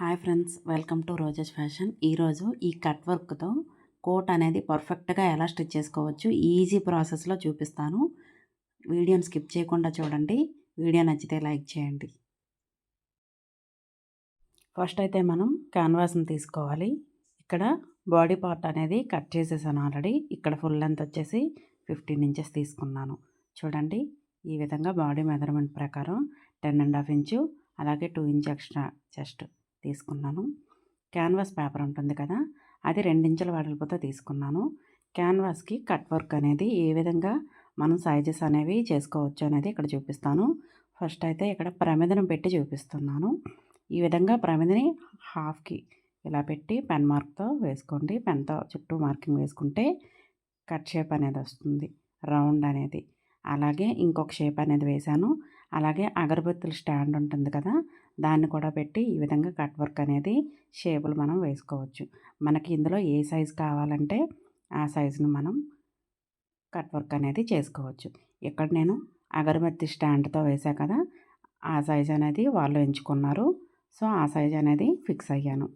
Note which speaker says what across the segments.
Speaker 1: Hi friends welcome to Roses Fashion. ఈరోజు ఈ cut వర్క్తో కోట్ అనేది పర్ఫెక్ట్గా ఎలా స్టిచ్ చేసుకోవచ్చు ఈజీ ప్రాసెస్లో చూపిస్తాను. వీడియోని స్కిప్ చేయకుండా చూడండి. వీడియో నచ్చితే లైక్ చేయండి. ఫస్ట్ అయితే మనం క్యాన్వాస్ని తీసుకోవాలి. ఇక్కడ బాడీ పార్ట్ అనేది కట్ చేసేసాను ఆల్రెడీ. ఇక్కడ ఫుల్ లెంత్ వచ్చేసి ఫిఫ్టీన్ ఇంచెస్ తీసుకున్నాను. చూడండి ఈ విధంగా బాడీ మెజర్మెంట్ ప్రకారం టెన్ అండ్ హాఫ్ ఇంచు అలాగే టూ ఇంచ్ ఎక్స్ట్రా చెస్ట్. తీసుకున్నాను. క్యాన్వాస్ పేపర్ ఉంటుంది కదా అది రెండించుల వెడల్పుతో తీసుకున్నాను. క్యాన్వాస్కి కట్ వర్క్ అనేది ఏ విధంగా మనం సైజెస్ అనేవి చేసుకోవచ్చు అనేది ఇక్కడ చూపిస్తాను. ఫస్ట్ అయితే ఇక్కడ ప్రమిదను పెట్టి చూపిస్తున్నాను. ఈ విధంగా ప్రమిదని హాఫ్కి ఇలా పెట్టి పెన్ మార్క్తో వేసుకోండి. పెన్తో చుట్టూ మార్కింగ్ వేసుకుంటే కట్ షేప్ అనేది వస్తుంది రౌండ్ అనేది. అలాగే ఇంకొక షేప్ అనేది వేశాను. అలాగే అగరబత్తుల స్టాండ్ ఉంటుంది కదా దాన్ని కూడా పెట్టి ఈ విధంగా కట్ వర్క్ అనేది షేపులు మనం వేసుకోవచ్చు. మనకి ఇందులో ఏ సైజు కావాలంటే ఆ సైజును మనం కట్ వర్క్ అనేది చేసుకోవచ్చు. ఇక్కడ నేను అగరబత్తి స్టాండ్తో వేసా కదా ఆ సైజ్ అనేది వాళ్ళు ఎంచుకున్నారు. సో ఆ సైజ్ అనేది ఫిక్స్ అయ్యాను.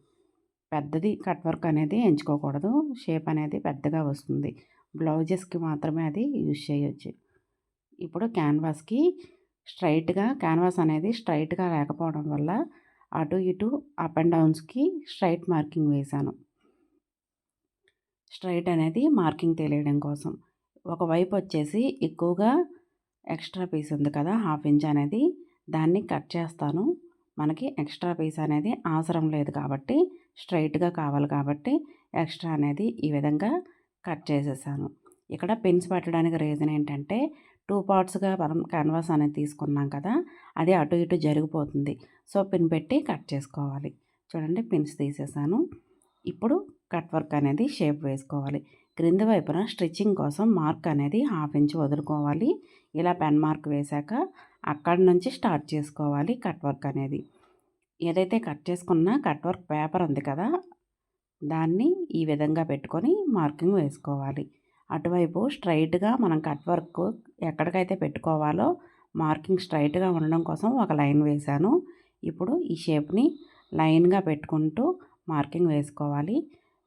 Speaker 1: పెద్దది కట్ వర్క్ అనేది ఎంచుకోకూడదు. షేప్ అనేది పెద్దగా వస్తుంది. బ్లౌజెస్కి మాత్రమే అది యూజ్ చేయొచ్చు. ఇప్పుడు క్యాన్వాస్కి స్ట్రైట్గా క్యాన్వాస్ అనేది స్ట్రైట్గా లేకపోవడం వల్ల అటు ఇటు అప్ అండ్ డౌన్స్కి స్ట్రైట్ మార్కింగ్ వేశాను స్ట్రైట్ అనేది మార్కింగ్ తెలియడం కోసం. ఒకవైపు వచ్చేసి ఎక్కువగా ఎక్స్ట్రా పీస్ ఉంది కదా హాఫ్ ఇంచ్ అనేది దాన్ని కట్ చేస్తాను. మనకి ఎక్స్ట్రా పీస్ అనేది అవసరం లేదు కాబట్టి స్ట్రైట్గా కావాలి కాబట్టి ఎక్స్ట్రా అనేది ఈ విధంగా కట్ చేసేసాను. ఇక్కడ పిన్స్ పెట్టడానికి రీజన్ ఏంటంటే టూ పార్ట్స్గా మనం క్యాన్వాస్ అనేది తీసుకున్నాం కదా అది అటు ఇటు జరిగిపోతుంది. సో పిన్ పెట్టి కట్ చేసుకోవాలి. చూడండి పిన్స్ తీసేసాను. ఇప్పుడు కట్ వర్క్ అనేది షేప్ వేసుకోవాలి. క్రింద వైపున స్టిచ్చింగ్ కోసం మార్క్ అనేది హాఫ్ ఇంచ్ వదులుకోవాలి. ఇలా పెన్ మార్క్ వేశాక అక్కడి నుంచి స్టార్ట్ చేసుకోవాలి కట్ వర్క్ అనేది. ఏదైతే కట్ చేసుకున్న కట్ వర్క్ పేపర్ ఉంది కదా దాన్ని ఈ విధంగా పెట్టుకొని మార్కింగ్ వేసుకోవాలి. అటువైపు స్ట్రైట్గా మనం కట్ వర్క్ ఎక్కడికైతే పెట్టుకోవాలో మార్కింగ్ స్ట్రైట్గా ఉండడం కోసం ఒక లైన్ వేశాను. ఇప్పుడు ఈ షేప్ని లైన్గా పెట్టుకుంటూ మార్కింగ్ వేసుకోవాలి.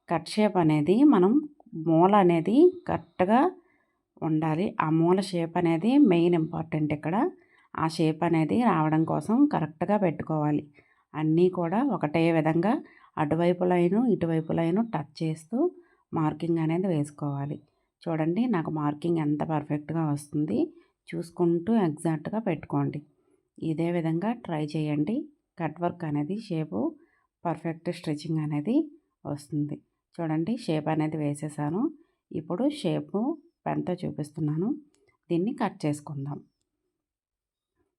Speaker 1: కట్ షేప్ అనేది మనం మూల అనేది కరెక్ట్గా ఉండాలి. ఆ మూల షేప్ అనేది మెయిన్ ఇంపార్టెంట్ ఇక్కడ. ఆ షేప్ అనేది రావడం కోసం కరెక్ట్గా పెట్టుకోవాలి. అన్నీ కూడా ఒకటే విధంగా అటువైపు లైను ఇటువైపు లైను టచ్ చేస్తూ మార్కింగ్ అనేది వేసుకోవాలి. చూడండి నాకు మార్కింగ్ ఎంత పర్ఫెక్ట్గా వస్తుంది. చూసుకుంటూ ఎగ్జాక్ట్గా పెట్టుకోండి. ఇదే విధంగా ట్రై చేయండి. కట్ వర్క్ అనేది షేపు పర్ఫెక్ట్ స్టిచ్చింగ్ అనేది వస్తుంది. చూడండి షేప్ అనేది వేసేసాను. ఇప్పుడు షేపు పెన్తో చూపిస్తున్నాను. దీన్ని కట్ చేసుకుందాం.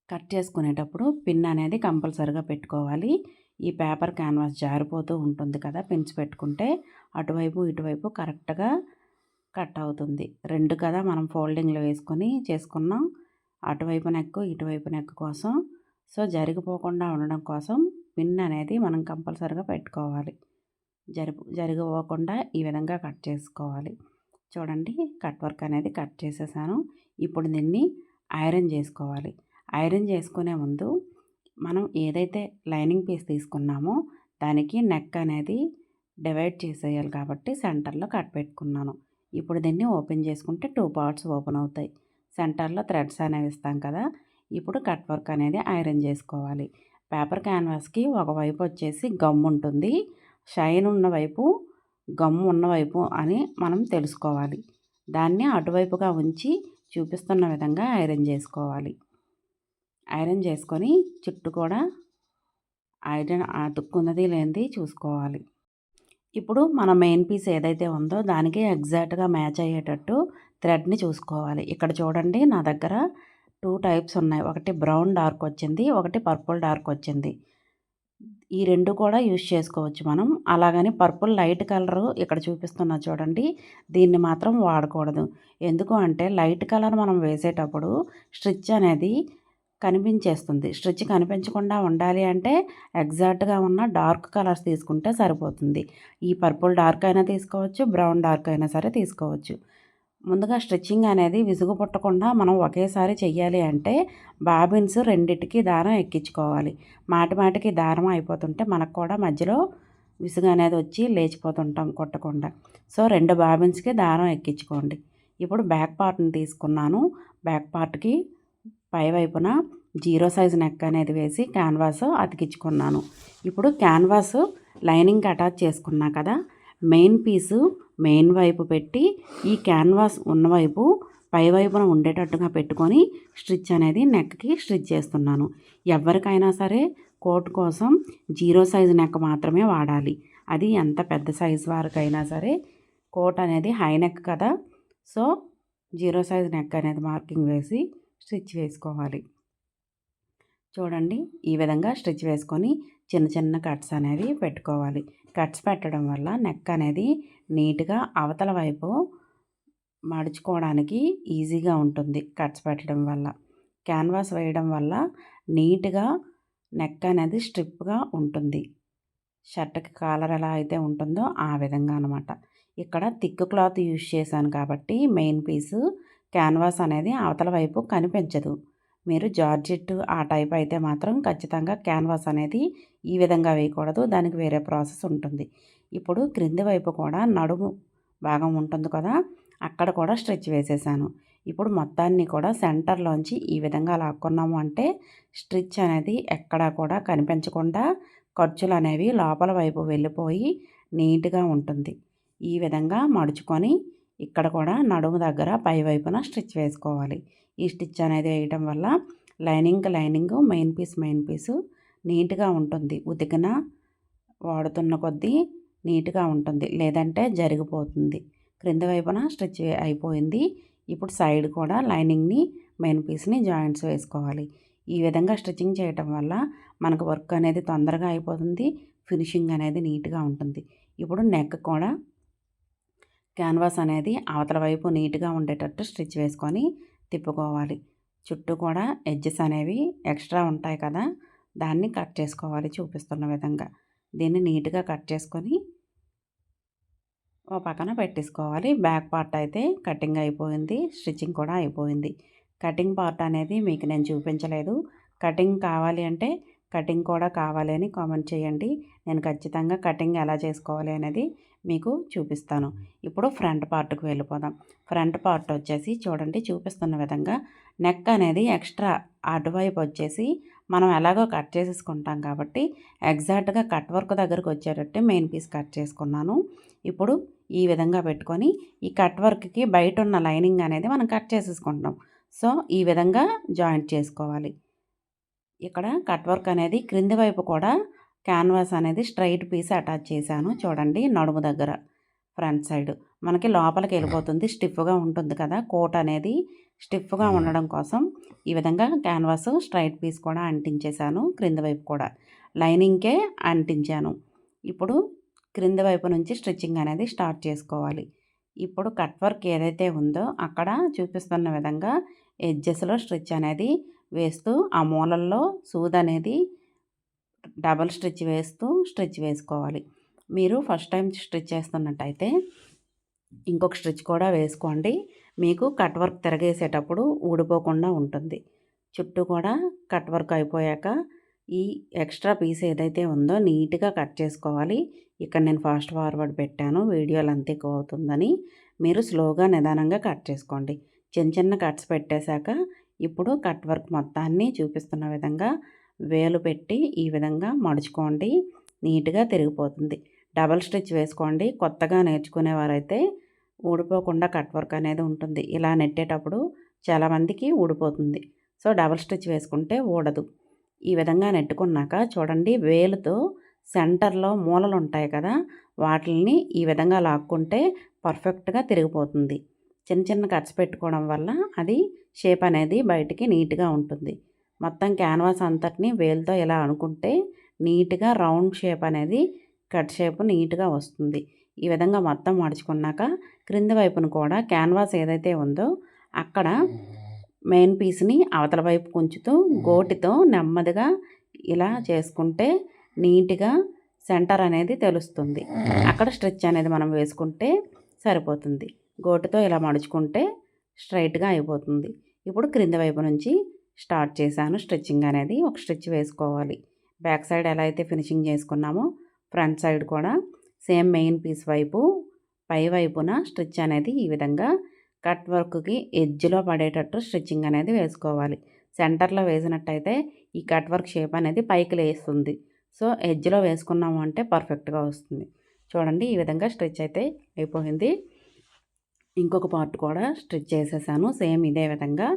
Speaker 1: కట్ చేసుకునేటప్పుడు పిన్ అనేది కంపల్సరిగా పెట్టుకోవాలి. ఈ పేపర్ క్యాన్వాస్ జారిపోతూ ఉంటుంది కదా పిన్స్ పెట్టుకుంటే. అటువైపు ఇటువైపు కరెక్ట్గా కట్ అవుతుంది. రెండు కదా మనం ఫోల్డింగ్లో వేసుకొని చేసుకున్నాం. అటువైపు నెక్ ఇటువైపు నెక్ కోసం. సో జరిగిపోకుండా ఉండడం కోసం పిన్ అనేది మనం కంపల్సరిగా పెట్టుకోవాలి. జరుపు జరిగిపోకుండా ఈ విధంగా కట్ చేసుకోవాలి. చూడండి కట్ వర్క్ అనేది కట్ చేసేసాను. ఇప్పుడు దీన్ని ఐరన్ చేసుకోవాలి. ఐరన్ చేసుకునే ముందు మనం ఏదైతే లైనింగ్ పీస్ తీసుకున్నామో దానికి నెక్ అనేది డివైడ్ చేసేయాలి కాబట్టి సెంటర్లో కట్ పెట్టుకున్నాను. ఇప్పుడు దీన్ని ఓపెన్ చేసుకుంటే టూ పార్ట్స్ ఓపెన్ అవుతాయి. సెంటర్లో థ్రెడ్స్ అనేవి ఇస్తాం కదా! ఇప్పుడు కట్ వర్క్ అనేది ఐరన్ చేసుకోవాలి. పేపర్ క్యాన్వాస్కి ఒకవైపు వచ్చేసి గమ్ ఉంటుంది. షైన్ ఉన్నవైపు గమ్ ఉన్నవైపు అని మనం తెలుసుకోవాలి. దాన్ని అటువైపుగా ఉంచి చూపిస్తున్న విధంగా ఐరన్ చేసుకోవాలి. ఐరన్ చేసుకొని చుట్టూ కూడా ఐరన్ అతుక్కున్నది లేనిది చూసుకోవాలి. ఇప్పుడు మన మెయిన్ పీస్ ఏదైతే ఉందో దానికి ఎగ్జాక్ట్గా మ్యాచ్ అయ్యేటట్టు థ్రెడ్ని చూసుకోవాలి. ఇక్కడ చూడండి నా దగ్గర టూ టైప్స్ ఉన్నాయి. ఒకటి బ్రౌన్ డార్క్ వచ్చింది ఒకటి పర్పుల్ డార్క్ వచ్చింది. ఈ రెండు కూడా యూజ్ చేసుకోవచ్చు మనం. అలాగని పర్పుల్ లైట్ కలరు ఇక్కడ చూపిస్తున్నా చూడండి దీన్ని మాత్రం వాడకూడదు. ఎందుకు అంటే లైట్ కలర్ మనం వేసేటప్పుడు స్టిచ్ అనేది కనిపించేస్తుంది. స్టిచ్ కనిపించకుండా ఉండాలి అంటే ఎగ్జాక్ట్గా ఉన్న డార్క్ కలర్స్ తీసుకుంటే సరిపోతుంది. ఈ పర్పుల్ డార్క్ అయినా తీసుకోవచ్చు బ్రౌన్ డార్క్ అయినా సరే తీసుకోవచ్చు. ముందుగా స్టిచ్చింగ్ అనేది విసుగు పుట్టకుండా మనం ఒకేసారి చెయ్యాలి అంటే బాబిన్స్ రెండిటికి దారం ఎక్కించుకోవాలి. మాటి మాటికి దారం అయిపోతుంటే మనకు కూడా మధ్యలో విసుగు అనేది వచ్చి లేచిపోతుంటాం కొట్టకుండా. సో రెండు బాబిన్స్కి దారం ఎక్కించుకోండి. ఇప్పుడు బ్యాక్ పార్ట్ని తీసుకున్నాను. బ్యాక్ పార్ట్కి పై వైపున జీరో సైజ్ నెక్ అనేది వేసి క్యాన్వాస్ అతికించుకున్నాను. ఇప్పుడు క్యాన్వాస్ లైనింగ్ అటాచ్ చేసుకున్నా కదా మెయిన్ పీసు మెయిన్ వైపు పెట్టి ఈ క్యాన్వాస్ ఉన్నవైపు పై వైపున ఉండేటట్టుగా పెట్టుకొని స్టిచ్ అనేది నెక్కి స్టిచ్ చేస్తున్నాను. ఎవరికైనా సరే కోట్ కోసం జీరో సైజు నెక్ మాత్రమే వాడాలి. అది ఎంత పెద్ద సైజ్ వారికైనా సరే కోట్ అనేది హై నెక్ కదా సో జీరో సైజ్ నెక్ అనేది మార్కింగ్ వేసి స్టిచ్ వేసుకోవాలి. చూడండి ఈ విధంగా స్టిచ్ వేసుకొని చిన్న చిన్న కట్స్ అనేవి పెట్టుకోవాలి. కట్స్ పెట్టడం వల్ల నెక్ అనేది నీట్గా అవతల వైపు మడుచుకోవడానికి ఈజీగా ఉంటుంది కట్స్ పెట్టడం వల్ల. క్యాన్వాస్ వేయడం వల్ల నీట్గా నెక్ అనేది స్ట్రిప్గా ఉంటుంది. షర్ట్కి కాలర్ ఎలా అయితే ఉంటుందో ఆ విధంగా అనమాట ఇక్కడ థిక్ క్లాత్ యూజ్ చేశాను కాబట్టి మెయిన్ పీసు క్యాన్వాస్ అనేది అవతల వైపు కనిపించదు. మీరు జార్జెట్ ఆ టైప్ అయితే మాత్రం ఖచ్చితంగా క్యాన్వాస్ అనేది ఈ విధంగా వేయకూడదు. దానికి వేరే ప్రాసెస్ ఉంటుంది. ఇప్పుడు క్రింది వైపు కూడా నడుము భాగం ఉంటుంది కదా అక్కడ కూడా స్ట్రెచ్ వేసేసాను. ఇప్పుడు మొత్తాన్ని కూడా సెంటర్లోంచి ఈ విధంగా లాక్కున్నాము అంటే స్ట్రిచ్ అనేది ఎక్కడా కూడా కనిపించకుండా ఖర్చులు అనేవి లోపల వైపు వెళ్ళిపోయి నీట్గా ఉంటుంది. ఈ విధంగా మడుచుకొని ఇక్కడ కూడా నడుము దగ్గర పై వైపున స్టిచ్ వేసుకోవాలి. ఈ స్టిచ్ అనేది వేయటం వల్ల lining lining main piece main piece నీట్గా ఉంటుంది. ఉతికిన వాడుతున్న కొద్దీ నీట్గా ఉంటుంది. లేదంటే జరిగిపోతుంది. క్రింద వైపున స్టిచ్ అయిపోయింది. ఇప్పుడు సైడ్ కూడా లైనింగ్ని మెయిన్ పీస్ని జాయింట్స్ వేసుకోవాలి. ఈ విధంగా స్టిచ్చింగ్ చేయటం వల్ల మనకు వర్క్ అనేది తొందరగా అయిపోతుంది. ఫినిషింగ్ అనేది నీట్గా ఉంటుంది. ఇప్పుడు నెక్ కూడా క్యాన్వాస్ అనేది అవతల వైపు నీట్గా ఉండేటట్టు స్టిచ్ వేసుకొని తిప్పుకోవాలి. చుట్టూ కూడా ఎడ్జెస్ అనేవి ఎక్స్ట్రా ఉంటాయి కదా దాన్ని కట్ చేసుకోవాలి చూపిస్తున్న విధంగా. దీన్ని నీట్గా కట్ చేసుకొని ఓ పక్కన పెట్టేసుకోవాలి. బ్యాక్ పార్ట్ అయితే కటింగ్ అయిపోయింది స్టిచ్చింగ్ కూడా అయిపోయింది. కటింగ్ పార్ట్ అనేది మీకు నేను చూపించలేదు. కటింగ్ కావాలి అంటే కటింగ్ కూడా కావాలి అని కామెంట్ చేయండి. నేను ఖచ్చితంగా కటింగ్ ఎలా చేసుకోవాలి అనేది మీకు చూపిస్తాను. ఇప్పుడు ఫ్రంట్ పార్ట్కి వెళ్ళిపోదాం. ఫ్రంట్ పార్ట్ వచ్చేసి చూడండి చూపిస్తున్న విధంగా నెక్ అనేది ఎక్స్ట్రా అటువైపు వచ్చేసి మనం ఎలాగో కట్ చేసేసుకుంటాం కాబట్టి ఎగ్జాక్ట్గా కట్ వర్క్ దగ్గరకు వచ్చేటట్టు మెయిన్ పీస్ కట్ చేసుకున్నాను. ఇప్పుడు ఈ విధంగా పెట్టుకొని ఈ కట్ వర్క్కి బయట ఉన్న లైనింగ్ అనేది మనం కట్ చేసేసుకుంటాం సో ఈ విధంగా జాయింట్ చేసుకోవాలి. ఇక్కడ కట్ వర్క్ అనేది క్రింది వైపు కూడా క్యాన్వాస్ అనేది స్ట్రైట్ పీస్ అటాచ్ చేశాను. చూడండి నడుము దగ్గర ఫ్రంట్ సైడ్. మనకి లోపలికి వెళ్ళిపోతుంది స్టిఫ్గా ఉంటుంది కదా. కోట్ అనేది స్టిఫ్గా ఉండడం కోసం ఈ విధంగా క్యాన్వాస్ స్ట్రైట్ పీస్ కూడా అంటించేశాను క్రింద వైపు కూడా. లైనింగ్కే అంటించాను. ఇప్పుడు క్రింద వైపు నుంచి స్టిచ్చింగ్ అనేది స్టార్ట్ చేసుకోవాలి. ఇప్పుడు కట్ వర్క్ ఏదైతే ఉందో అక్కడ చూపిస్తున్న విధంగా ఎడ్జెస్లో స్టిచ్ అనేది వేస్తూ ఆ మూలల్లో సూద్ అనేది డబల్ స్టిచ్ వేస్తూ స్టిచ్ వేసుకోవాలి. మీరు ఫస్ట్ టైం స్టిచ్ చేస్తున్నట్టయితే ఇంకొక స్టిచ్ కూడా వేసుకోండి. మీకు కట్ వర్క్ తిరగేసేటప్పుడు ఊడిపోకుండా ఉంటుంది. చుట్టూ కూడా కట్ వర్క్ అయిపోయాక ఈ ఎక్స్ట్రా పీస్ ఏదైతే ఉందో నీట్గా కట్ చేసుకోవాలి. ఇక్కడ నేను ఫాస్ట్ ఫార్వర్డ్ పెట్టాను. వీడియోలు అంత ఎక్కువ అవుతుందని మీరు స్లోగా నిదానంగా కట్ చేసుకోండి. చిన్న చిన్న కట్స్ పెట్టేశాక ఇప్పుడు కట్ వర్క్ మొత్తాన్ని చూపిస్తున్న విధంగా వేలు పెట్టి ఈ విధంగా మడుచుకోండి. నీట్గా తిరిగిపోతుంది. డబల్ స్టిచ్ వేసుకోండి. కొత్తగా నేర్చుకునేవారైతే ఊడిపోకుండా కట్ వర్క్ అనేది ఉంటుంది. ఇలా నెట్టేటప్పుడు చాలామందికి ఊడిపోతుంది. సో డబల్ స్టిచ్ వేసుకుంటే ఊడదు. ఈ విధంగా నెట్టుకున్నాక చూడండి వేలుతో సెంటర్లో మూలలు ఉంటాయి కదా వాటిని ఈ విధంగా లాక్కుంటే పర్ఫెక్ట్గా తిరిగిపోతుంది. చిన్న చిన్న కట్స్ పెట్టుకోవడం వల్ల అది షేప్ అనేది బయటికి నీట్గా ఉంటుంది. మొత్తం క్యాన్వాస్ అంతటిని వేలుతో ఇలా అనుకుంటే నీట్గా రౌండ్ షేప్ అనేది కట్ షేప్ నీట్గా వస్తుంది. ఈ విధంగా మొత్తం మడుచుకున్నాక క్రింద వైపున కూడా క్యాన్వాస్ ఏదైతే ఉందో అక్కడ మెయిన్ పీస్ని అవతల వైపు కొంచుతూ గోటితో నెమ్మదిగా ఇలా చేసుకుంటే నీట్గా సెంటర్ అనేది తెలుస్తుంది. అక్కడ స్ట్రెచ్ అనేది మనం వేసుకుంటే సరిపోతుంది. గోటుతో ఇలా మడుచుకుంటే స్ట్రైట్గా అయిపోతుంది. ఇప్పుడు క్రింద వైపు నుంచి స్టార్ట్ చేశాను. స్టిచ్చింగ్ అనేది ఒక స్టిచ్ వేసుకోవాలి. బ్యాక్ సైడ్ ఎలా అయితే ఫినిషింగ్ చేసుకున్నామో ఫ్రంట్ సైడ్ కూడా సేమ్ మెయిన్ పీస్ వైపు పై వైపున స్టిచ్ అనేది ఈ విధంగా కట్ వర్క్కి ఎడ్జ్లో పడేటట్టు స్టిచ్చింగ్ అనేది వేసుకోవాలి. సెంటర్లో వేసినట్టయితే ఈ కట్ వర్క్ షేప్ అనేది పైకి లేస్తుంది. సో ఎడ్జ్లో వేసుకున్నాము అంటే పర్ఫెక్ట్గా వస్తుంది. చూడండి ఈ విధంగా స్టిచ్ అయితే అయిపోయింది. ఇంకొక పార్ట్ కూడా స్టిచ్ చేసేసాను. సేమ్ ఇదే విధంగా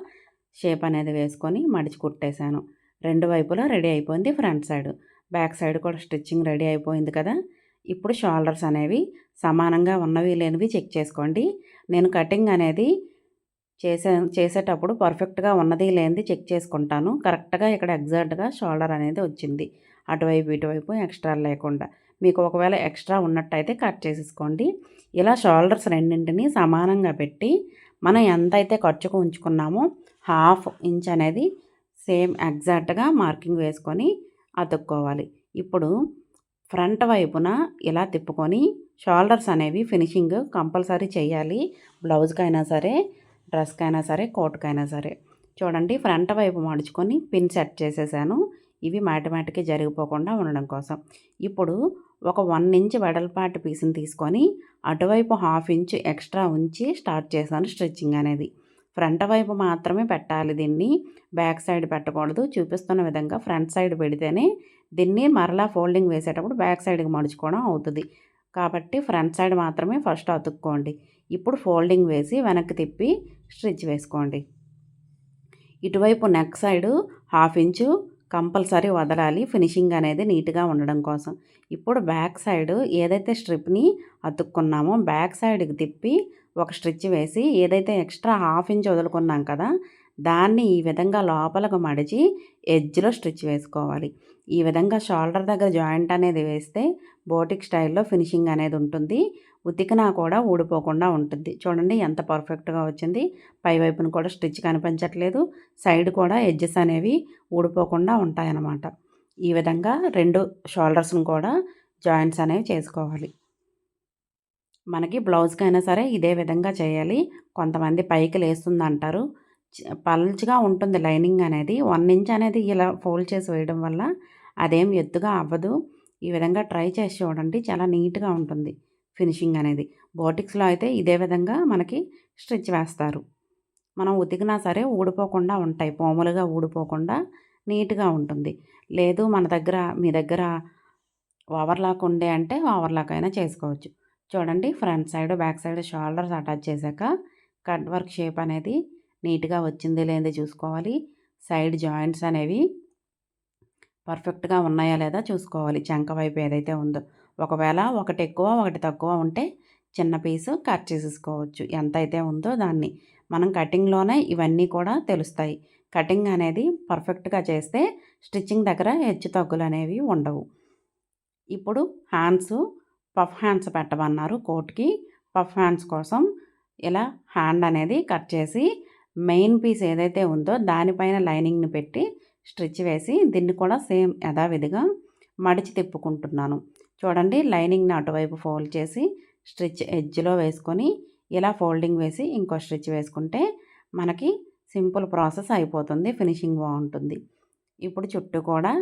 Speaker 1: షేప్ అనేది వేసుకొని మడిచి కుట్టేశాను. రెండు వైపులా రెడీ అయిపోయింది ఫ్రంట్ సైడ్. బ్యాక్ సైడ్ కూడా స్టిచ్చింగ్ రెడీ అయిపోయింది కదా. ఇప్పుడు షోల్డర్స్ అనేవి సమానంగా ఉన్నవి లేనివి చెక్ చేసుకోండి. నేను కటింగ్ అనేది చేసే చేసేటప్పుడు పర్ఫెక్ట్గా ఉన్నది లేనిది చెక్ చేసుకుంటాను. కరెక్ట్గా ఇక్కడ ఎగ్జాక్ట్గా షోల్డర్ అనేది వచ్చింది. అటువైపు ఇటువైపు ఎక్స్ట్రా లేకుండా. మీకు ఒకవేళ ఎక్స్ట్రా ఉన్నట్టయితే కట్ చేసేసుకోండి. ఇలా షోల్డర్స్ రెండింటిని సమానంగా పెట్టి మనం ఎంతైతే ఖర్చుకు ఉంచుకున్నామో హాఫ్ ఇంచ్ అనేది సేమ్ ఎగ్జాక్ట్గా మార్కింగ్ వేసుకొని అతుక్కోవాలి. ఇప్పుడు ఫ్రంట్ వైపున ఇలా తిప్పుకొని షోల్డర్స్ అనేవి ఫినిషింగ్ కంపల్సరీ చేయాలి. బ్లౌజ్కైనా సరే డ్రెస్కైనా సరే కోట్కైనా సరే. చూడండి ఫ్రంట్ వైపు మడుచుకొని పిన్ సెట్ చేసేసాను. ఇవి మాటిమాటికి జరిగిపోకుండా ఉండడం కోసం. ఇప్పుడు ఒక వన్ ఇంచ్ వెడల్పాటి పీస్ని తీసుకొని అటువైపు హాఫ్ ఇంచ్ ఎక్స్ట్రా ఉంచి స్టార్ట్ చేశాను స్టిచ్చింగ్ అనేది. ఫ్రంట్ వైపు మాత్రమే పెట్టాలి దీన్ని. బ్యాక్ సైడ్ పెట్టకూడదు. చూపిస్తున్న విధంగా ఫ్రంట్ సైడ్ పెడితేనే దీన్ని మరలా ఫోల్డింగ్ వేసేటప్పుడు బ్యాక్ సైడ్కి మడుచుకోవడం అవుతుంది. కాబట్టి ఫ్రంట్ సైడ్ మాత్రమే ఫస్ట్ అతుక్కోండి. ఇప్పుడు ఫోల్డింగ్ వేసి వెనక్కి తిప్పి స్టిచ్ వేసుకోండి. ఇటువైపు neck side half inch compulsory వదలాలి. ఫినిషింగ్ అనేది నీట్గా ఉండడం కోసం. ఇప్పుడు బ్యాక్ సైడ్ ఏదైతే స్ట్రిప్ని అతుక్కున్నామో బ్యాక్ సైడ్కి తిప్పి ఒక స్టిచ్ వేసి ఏదైతే ఎక్స్ట్రా హాఫ్ ఇంచ్ వదులుకున్నాం కదా దాన్ని ఈ విధంగా లోపలకు మడిచి ఎడ్జ్లో స్టిచ్ వేసుకోవాలి. ఈ విధంగా షోల్డర్ దగ్గర జాయింట్ అనేది వేస్తే బోటిక్ స్టైల్లో ఫినిషింగ్ అనేది ఉంటుంది. ఉతికినా కూడా ఊడిపోకుండా ఉంటుంది. చూడండి ఎంత పర్ఫెక్ట్గా వచ్చింది. పై వైపున కూడా స్టిచ్ కనిపించట్లేదు. సైడ్ కూడా ఎడ్జెస్ అనేవి ఊడిపోకుండా ఉంటాయన్నమాట. ఈ విధంగా రెండు షోల్డర్స్ని కూడా జాయింట్స్ అనేవి చేసుకోవాలి. మనకి బ్లౌజ్కైనా సరే ఇదే విధంగా చేయాలి. కొంతమంది పైకి లేస్తుంది అంటారు పల్చగా ఉంటుంది లైనింగ్ అనేది. వన్ ఇంచ్ అనేది ఇలా ఫోల్డ్ చేసి వేయడం వల్ల అదేం ఎత్తుగా అవ్వదు. ఈ విధంగా ట్రై చేసి చూడండి. చాలా నీట్గా ఉంటుంది ఫినిషింగ్ అనేది. బోటిక్స్లో అయితే ఇదే విధంగా మనకి స్టిచ్ వేస్తారు. మనం ఉతికినా సరే ఊడిపోకుండా ఉంటాయి. పోములుగా ఊడిపోకుండా నీట్గా ఉంటుంది. లేదు మన దగ్గర మీ దగ్గర ఓవర్లాక్ ఉండే అంటే ఓవర్లాక్ అయినా చేసుకోవచ్చు. చూడండి front side back side shoulders attach చేశాక కట్ వర్క్ షేప్ అనేది నీట్గా వచ్చింది లేదో చూసుకోవాలి. సైడ్ జాయింట్స్ అనేవి పర్ఫెక్ట్గా ఉన్నాయా లేదా చూసుకోవాలి. చంక వైపు ఏదైతే ఉందో. ఒకవేళ ఒకటి ఎక్కువ ఒకటి తక్కువ ఉంటే చిన్న పీసు కట్ చేసేసుకోవచ్చు. ఎంత అయితే ఉందో దాన్ని. మనం కటింగ్లోనే ఇవన్నీ కూడా తెలుస్తాయి. కటింగ్ అనేది పర్ఫెక్ట్గా చేస్తే స్టిచ్చింగ్ దగ్గర హెచ్చు తగ్గులు అనేవి ఉండవు. ఇప్పుడు హ్యాండ్స్ పఫ్ హ్యాండ్స్ పెట్టమన్నారు కోట్కి. పఫ్ హ్యాండ్స్ కోసం ఇలా హ్యాండ్ అనేది కట్ చేసి మెయిన్ పీస్ ఏదైతే ఉందో దానిపైన లైనింగ్ని పెట్టి స్టిచ్ వేసి దీన్ని కూడా సేమ్ యథావిధిగా మడిచి తిప్పుకుంటున్నాను. చూడండి లైనింగ్ని అటువైపు ఫోల్డ్ చేసి స్టిచ్ ఎడ్జ్లో వేసుకొని ఇలా ఫోల్డింగ్ వేసి ఇంకో స్టిచ్ వేసుకుంటే మనకి సింపుల్ ప్రాసెస్ అయిపోతుంది ఫినిషింగ్ బాగుంటుంది. ఇప్పుడు చుట్టూ కూడా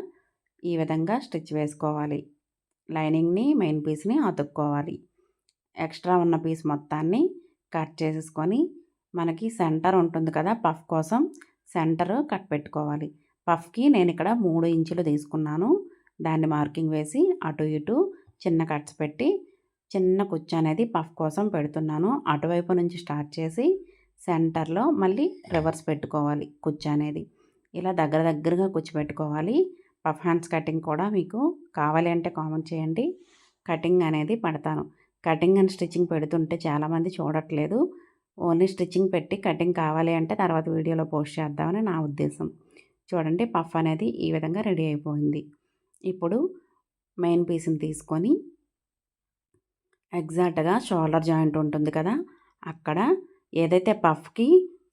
Speaker 1: ఈ విధంగా స్టిచ్ వేసుకోవాలి. లైనింగ్ని మెయిన్ పీస్ని అతుక్కోవాలి. ఎక్స్ట్రా ఉన్న పీస్ మొత్తాన్ని కట్ చేసేసుకొని మనకి సెంటర్ ఉంటుంది కదా పఫ్ కోసం సెంటర్ కట్ పెట్టుకోవాలి. పఫ్కి నేను ఇక్కడ మూడు ఇంచులు తీసుకున్నాను. దాన్ని మార్కింగ్ వేసి అటు ఇటు చిన్న కట్స్ పెట్టి చిన్న కుచ్చు అనేది పఫ్ కోసం పెడుతున్నాను. అటువైపు నుంచి స్టార్ట్ చేసి సెంటర్లో మళ్ళీ రివర్స్ పెట్టుకోవాలి కుచ్చు అనేది. ఇలా దగ్గర దగ్గరగా కుచ్చు పెట్టుకోవాలి. పఫ్ హ్యాండ్స్ కటింగ్ కూడా మీకు కావాలి అంటే కామెంట్ చేయండి. కటింగ్ అనేది పెడతాను. కటింగ్ అండ్ స్టిచ్చింగ్ పెడుతుంటే చాలామంది చూడట్లేదు. ఓన్లీ స్టిచ్చింగ్ పెట్టి కటింగ్ కావాలి అంటే తర్వాత వీడియోలో పోస్ట్ చేద్దామని నా ఉద్దేశం. చూడండి పఫ్ అనేది ఈ విధంగా రెడీ అయిపోయింది. ఇప్పుడు మెయిన్ పీస్ని తీసుకొని ఎగ్జాక్ట్గా షోల్డర్ జాయింట్ ఉంటుంది కదా అక్కడ ఏదైతే పఫ్కి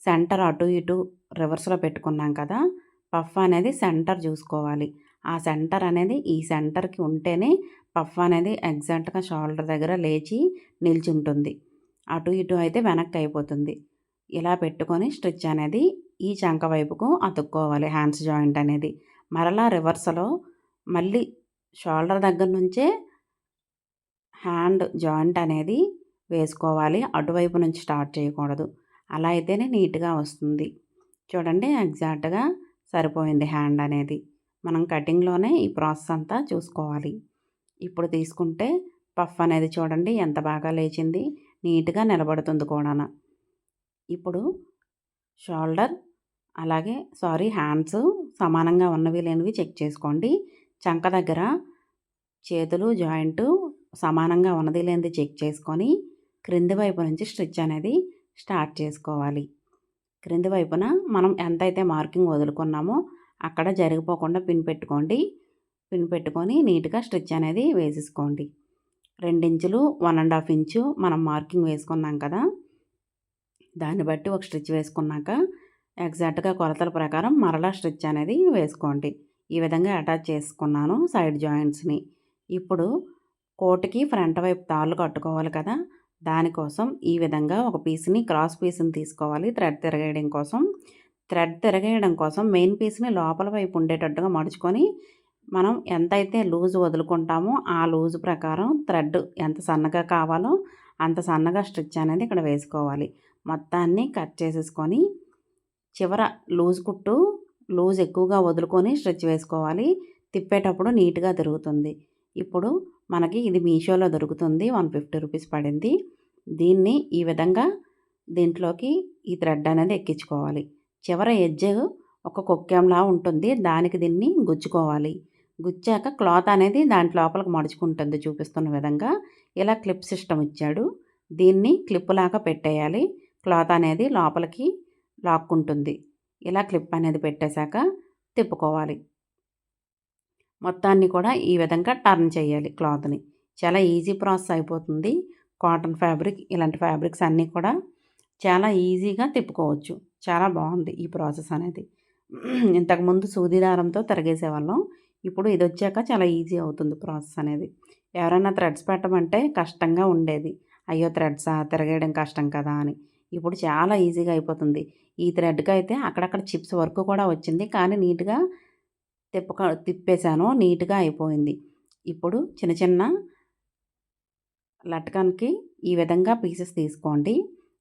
Speaker 1: సెంటర్ అటు ఇటు రివర్స్లో పెట్టుకున్నాం కదా పఫ్ అనేది సెంటర్ చూసుకోవాలి. ఆ సెంటర్ అనేది ఈ సెంటర్కి ఉంటేనే పఫ్ అనేది ఎగ్జాక్ట్గా షోల్డర్ దగ్గర లేచి నిల్చుంటుంది. అటు ఇటు అయితే వెనక్కి అయిపోతుంది. ఇలా పెట్టుకొని స్టిచ్ అనేది ఈ చంక వైపుకు అతుక్కోవాలి హ్యాండ్స్ జాయింట్ అనేది. మరలా రివర్స్లో మళ్ళీ షోల్డర్ దగ్గర నుంచే హ్యాండ్ జాయింట్ అనేది వేసుకోవాలి. అటువైపు నుంచి స్టార్ట్ చేయకూడదు. అలా అయితేనే నీట్గా వస్తుంది. చూడండి ఎగ్జాక్ట్గా సరిపోయింది హ్యాండ్ అనేది. మనం కటింగ్లోనే ఈ ప్రాసెస్ అంతా చూసుకోవాలి. ఇప్పుడు తీసుకుంటే పఫ్ అనేది చూడండి ఎంత బాగా లేచింది. నీట్గా నిలబడుతుంది కూడా ఇప్పుడు షోల్డర్ అలాగే సారీ హ్యాండ్స్ సమానంగా ఉన్నవి లేనివి చెక్ చేసుకోండి. చంక దగ్గర చేతులు జాయింట్ సమానంగా ఉన్నది లేనిది చెక్ చేసుకొని క్రింది వైపు నుంచి స్టిచ్ అనేది స్టార్ట్ చేసుకోవాలి. క్రింది వైపున మనం ఎంతైతే మార్కింగ్ వదులుకున్నామో అక్కడ జరిగిపోకుండా పిన్ పెట్టుకోండి. పిన్ పెట్టుకొని నీట్గా స్టిచ్ అనేది వేసేసుకోండి. రెండించులు వన్ అండ్ హాఫ్ ఇంచు మనం మార్కింగ్ వేసుకున్నాం కదా! దాన్ని బట్టి ఒక స్టిచ్ వేసుకున్నాక ఎగ్జాక్ట్గా కొలతల ప్రకారం మరలా స్టిచ్ అనేది వేసుకోండి. ఈ విధంగా అటాచ్ చేసుకున్నాను సైడ్ జాయింట్స్ని. ఇప్పుడు కోటికి ఫ్రంట్ వైపు తాళ్ళు కట్టుకోవాలి కదా! దానికోసం ఈ విధంగా ఒక పీస్ని క్రాస్ పీస్ని తీసుకోవాలి. థ్రెడ్ తిరగేయడం కోసం. థ్రెడ్ తిరగేయడం కోసం మెయిన్ పీస్ని లోపల వైపు ఉండేటట్టుగా మడుచుకొని మనం ఎంతైతే లూజ్ వదులుకుంటామో ఆ లూజ్ ప్రకారం థ్రెడ్ ఎంత సన్నగా కావాలో అంత సన్నగా స్టిచ్ అనేది ఇక్కడ వేసుకోవాలి. మొత్తాన్ని కట్ చేసేసుకొని చివర లూజ్ కుట్టు లూజ్ ఎక్కువగా వదులుకొని స్ట్రిచ్ వేసుకోవాలి. తిప్పేటప్పుడు నీట్గా తిరుగుతుంది. ఇప్పుడు మనకి ఇది మీషోలో దొరుకుతుంది వన్ ఫిఫ్టీ రూపీస్ పడింది. దీన్ని ఈ విధంగా దీంట్లోకి ఈ థ్రెడ్ అనేది ఎక్కించుకోవాలి. చివర ఎడ్జ్ ఒక కొక్కెంలా ఉంటుంది దానికి దీన్ని గుచ్చుకోవాలి. గుచ్చాక క్లాత్ అనేది దాంట్ లోపలికి మడుచుకుంటుంది చూపిస్తున్న విధంగా. ఇలా క్లిప్ సిస్టమ్ ఇచ్చాడు. దీన్ని క్లిప్పులాగా పెట్టేయాలి. క్లాత్ అనేది లోపలికి లాక్కుంటుంది. ఇలా క్లిప్ అనేది పెట్టేశాక తిప్పుకోవాలి. మొత్తాన్ని కూడా ఈ విధంగా టర్న్ చేయాలి క్లాత్ని. చాలా ఈజీ ప్రాసెస్ అయిపోతుంది. కాటన్ ఫ్యాబ్రిక్ ఇలాంటి ఫ్యాబ్రిక్స్ అన్నీ కూడా చాలా ఈజీగా తిప్పుకోవచ్చు. చాలా బాగుంది ఈ ప్రాసెస్ అనేది. ఇంతకుముందు సూది దారంతో తిరగేసేవాళ్ళం. ఇప్పుడు ఇది వచ్చాక చాలా ఈజీ అవుతుంది ప్రాసెస్ అనేది. ఎవరైనా థ్రెడ్స్ పెట్టమంటే కష్టంగా ఉండేది. అయ్యో థ్రెడ్సా? తిరగేయడం కష్టం కదా అని. ఇప్పుడు చాలా ఈజీగా అయిపోతుంది. ఈ థ్రెడ్కి అయితే అక్కడక్కడ చిప్స్ వర్క్ కూడా వచ్చింది. కానీ నీట్గా తిప్పక తిప్పేశాను. నీట్గా అయిపోయింది. ఇప్పుడు చిన్న చిన్న లట్కన్కి ఈ విధంగా పీసెస్ తీసుకోండి.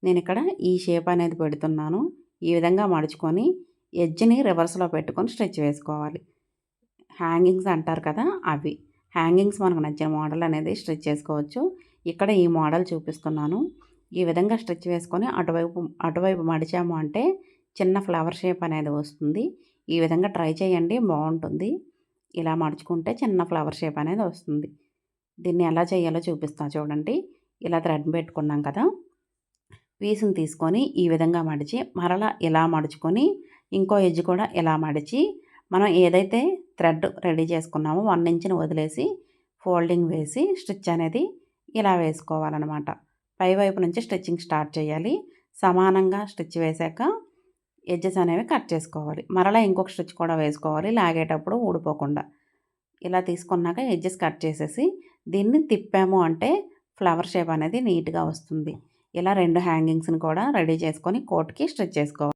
Speaker 1: నేను ఇక్కడ ఈ షేప్ అనేది పెడుతున్నాను. ఈ విధంగా మడుచుకొని ఎడ్జ్ని రివర్స్లో పెట్టుకొని స్ట్రెచ్ వేసుకోవాలి. హ్యాంగింగ్స్ అంటారు కదా అవి. హ్యాంగింగ్స్ మనకు నచ్చిన మోడల్ అనేది స్ట్రెచ్ చేసుకోవచ్చు. ఇక్కడ ఈ మోడల్ చూపిస్తున్నాను. ఈ విధంగా స్ట్రెచ్ వేసుకొని అటువైపు అటువైపు మడిచాము అంటే చిన్న ఫ్లవర్ షేప్ అనేది వస్తుంది. ఈ విధంగా ట్రై చేయండి. బాగుంటుంది. ఇలా మడుచుకుంటే చిన్న ఫ్లవర్ షేప్ అనేది వస్తుంది. దీన్ని ఎలా చేయాలో చూపిస్తాను చూడండి. ఇలా థ్రెడ్ పెట్టుకున్నాం కదా. పీసుని తీసుకొని ఈ విధంగా మడిచి మరలా ఇలా మడుచుకొని ఇంకో ఎడ్జ్ కూడా ఇలా మడిచి మనం ఏదైతే థ్రెడ్ రెడీ చేసుకున్నామో వన్ ఇంచ్ని వదిలేసి ఫోల్డింగ్ వేసి స్టిచ్ అనేది ఇలా వేసుకోవాలన్నమాట. పై వైపు నుంచి స్టిచ్చింగ్ స్టార్ట్ చేయాలి. సమానంగా స్టిచ్ వేసాక ఎడ్జెస్ అనేవి కట్ చేసుకోవాలి. మరలా ఇంకొక స్టిచ్ కూడా వేసుకోవాలి. లాగేటప్పుడు ఊడిపోకుండా. ఇలా తీసుకున్నాక ఎడ్జెస్ కట్ చేసేసి దీన్ని తిప్పాము అంటే ఫ్లవర్ షేప్ అనేది నీట్గా వస్తుంది. ఇలా రెండు హ్యాంగింగ్స్ని కూడా రెడీ చేసుకొని కోట్కి స్టిచ్ చేసుకోవాలి.